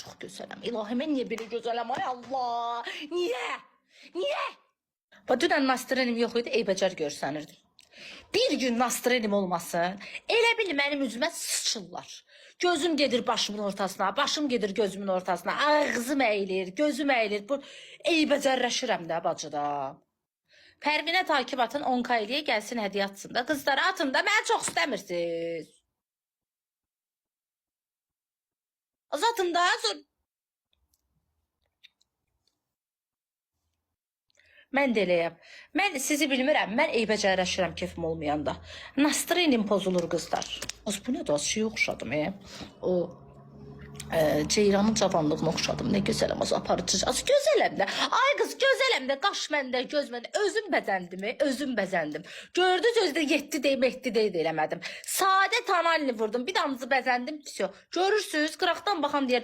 çox gözələm. İlahi mən niyə belə gözələm? Ay Allah! Niyə? Niyə? Və dünən Nastrenim yox idi, eybəcər görsənirdim. Bir gün Nastrenim olmasın, elə bil mənim üzümə sıçırlar. Gözüm gedir başımın ortasına, başım gedir gözümün ortasına, ağzım əyilir, gözüm əyilir. Bu eybəcərləşirəm də bacıda. Pərvinə takip atın 10k eləyə gəlsin hədiyyə atsın da. Qızlara atın da, məni çox istəmirsiniz. Azatın da, sonra Mən də eləyəm. Mən sizi bilmirəm. Mən eybəcərləşirəm kefim olmayanda. Nastrenim pozulur qızlar. Az bu nədir? Az şey oxşadım, e. O e, Ceyranın cavanlığına oxşadım. Nə gözələm az aparıcı. Az gözələm də. Ay qız gözələm Beləmdə, qaş məndə, göz məndə, özüm bəzəndimi, özüm bəzəndim. Gördüz özdə yetdi deyib, etdi deyib eləmədim. Sadə tananli vurdum, bir damcı bəzəndim, pis yox. Görürsüz, qıraqdan baxan deyər